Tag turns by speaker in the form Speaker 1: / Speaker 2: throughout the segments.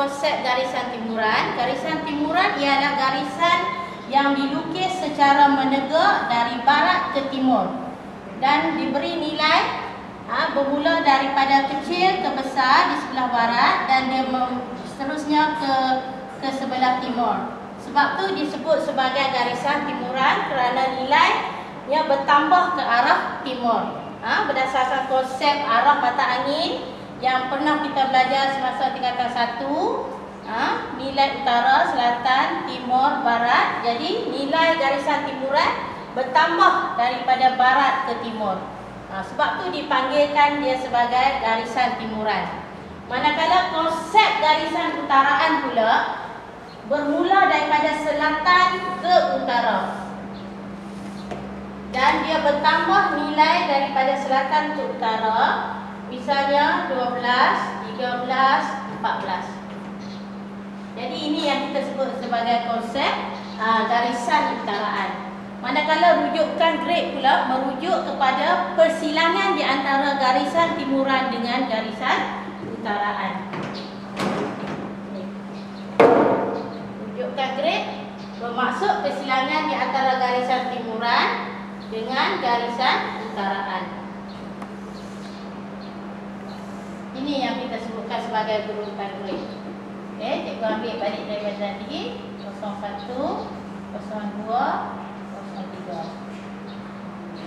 Speaker 1: konsep garisan timuran. Garisan timuran ialah garisan yang dilukis secara menegak dari barat ke timur dan diberi nilai ha, bermula daripada kecil ke besar di sebelah barat dan dia seterusnya ke ke sebelah timur. Sebab tu disebut sebagai garisan timuran kerana nilai yang bertambah ke arah timur. Ha, berdasarkan konsep arah mata angin yang pernah kita belajar semasa tingkatan satu ha, nilai utara, selatan, timur, barat. Jadi nilai garisan timuran bertambah daripada barat ke timur. Ha, sebab tu dipanggilkan dia sebagai garisan timuran. Manakala konsep garisan utaraan pula bermula daripada selatan ke utara. Dan dia bertambah nilai daripada selatan ke utara. Misalnya 12, 13, 14. Jadi ini yang kita sebut sebagai konsep uh, garisan utaraan. Manakala rujukan grade pula merujuk kepada persilangan di antara garisan timuran dengan garisan utaraan. Rujukan grade bermaksud persilangan di antara garisan timuran dengan garisan utaraan. Ini yang kita sebutkan sebagai rujukan grade. Okey, cikgu ambil balik dari tadi 01 02 03.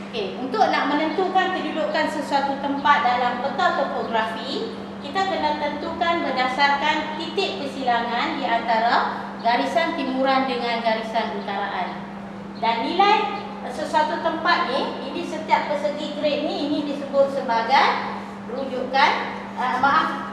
Speaker 1: Okey, untuk nak menentukan kedudukan sesuatu tempat dalam peta topografi, kita kena tentukan berdasarkan titik persilangan di antara garisan timuran dengan garisan utaraan. Dan nilai sesuatu tempat ni, ini setiap persegi grade ni ini disebut sebagai rujukan 来妈